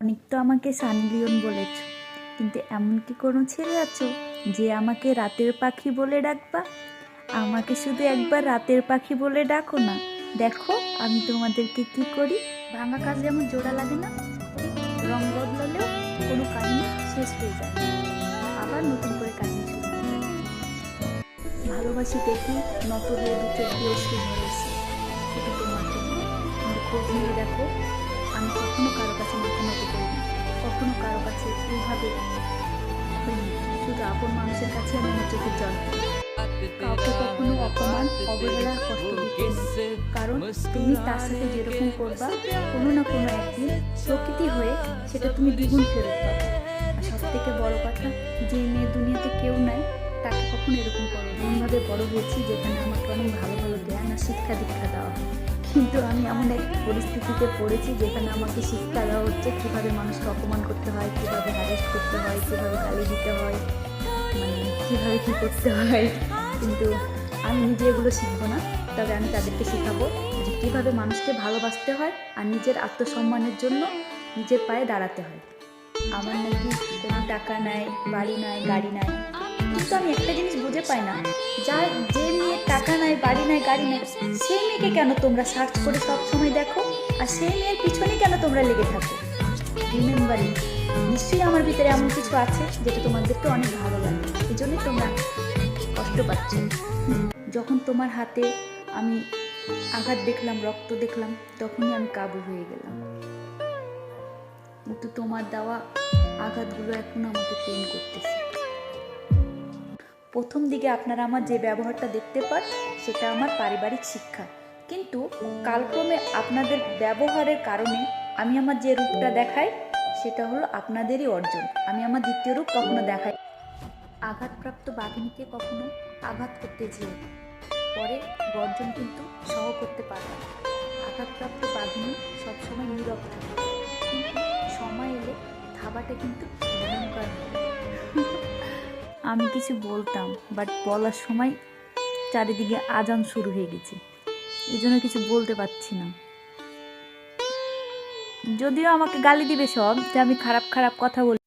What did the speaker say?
অনেক তো আমাকে সানি লিওন বলেছ, কিন্তু এমন কি কোনো ছেলে আছো যে আমাকে রাতের পাখি বলে ডাকবা? আমাকে শুধু একবার রাতের পাখি বলে ডাকো না। দেখো, আমি তোমাদেরকে কি করি? ভাঙা কাজ যেমন জোড়া লাগে না, রং বদলালেও কোনো কাহিনী শেষ হয়ে যায়। আবার নতুন করে কাহিনী শুরু ভালোবাসি দেখি নত হয়ে দু চোখ দিয়ে অশ্রু ঝরেছে শুধু তোমার জন্য খোঁজ নিয়ে দেখো আমি কখনো কখনো কারও কাছে এইভাবে শুধু আপন মানুষের কাছে আমি চোখের জল কাউকে কখনো অপমান, অবহেলা কারণ তুমি তার সাথে যেরকম করবা, কোনো না কোনো একদিন প্রকৃতি হয়ে সেটা তুমি দ্বিগুণ ফেরত পাবে। আর সব থেকে বড় কথা, যে মেয়ে দুনিয়াতে কেউ নাই, তাকে কখনো এরকম করো। এমনভাবে বড় হয়েছি যেখানে আমাকে অনেক ভালো ভালো জ্ঞান আর শিক্ষা দীক্ষা দেওয়া হয়। কিন্তু আমি এমন এক পরিস্থিতিতে পড়েছি যেখানে আমাকে শিক্ষা দেওয়া হচ্ছে কীভাবে মানুষকে অপমান করতে হয়, কীভাবে হ্যারেস্ট করতে হয়, কীভাবে গালি দিতে হয় মানে কীভাবে কী করতে হয়। কিন্তু আমি নিজে এগুলো শিখব না। তবে আমি তাদেরকে শেখাবো যে কীভাবে মানুষকে ভালোবাসতে হয় আর নিজের আত্মসম্মানের জন্য নিজের পায়ে দাঁড়াতে হয়। আমার নাকি কোনো টাকা নাই, বাড়ি নাই, গাড়ি নাই। কিন্তু আমি একটা জিনিস বুঝে পাই না। যার যে মেয়ে টাকা নাই, বাড়ি নাই, গাড়ি নাই সেই মেয়েকে কেন তোমরা সার্চ করে সব সময় দেখো? আর সেই মেয়ের পিছনে কেন তোমরা লেগে থাকো? রিমেম্বারিং নিশ্চয়ই আমার ভিতরে এমন কিছু আছে যেটা তোমাদেরকে অনেক ভালো লাগে। এই জন্যই তোমরা কষ্ট পাচ্ছ। যখন তোমার হাতে আমি আঘাত দেখলাম, রক্ত দেখলাম, তখনই আমি কাবু হয়ে গেলাম। কিন্তু তোমার দেওয়া আঘাতগুলো এখন আমাকে পেন করতেছে। প্রথম দিকে আপনারা আমার যে ব্যবহারটা দেখতে পান, সেটা আমার পারিবারিক শিক্ষা। কিন্তু কালক্রমে আপনাদের ব্যবহারের কারণে আমি আমার যে রূপটা দেখাই, সেটা হলো আপনাদেরই অর্জন। আমি আমার দ্বিতীয় রূপ কখনো দেখাই আঘাতপ্রাপ্ত বাঘিনীকে কখনো আঘাত করতে যেও পরে গর্জন কিন্তু সহ করতে পারবে আঘাতপ্রাপ্ত বাঘিনী সবসময় নীরব থাকে। কিন্তু সময় এলে থাবাটা কিন্তু। আমি কিছু বলতাম বাট বলার সময় চারিদিকে আজান শুরু হয়ে গেছে। এই জন্য কিছু বলতে পারছি না। যদিও আমাকে গালি দিবে সব, যে আমি খারাপ খারাপ কথা বলি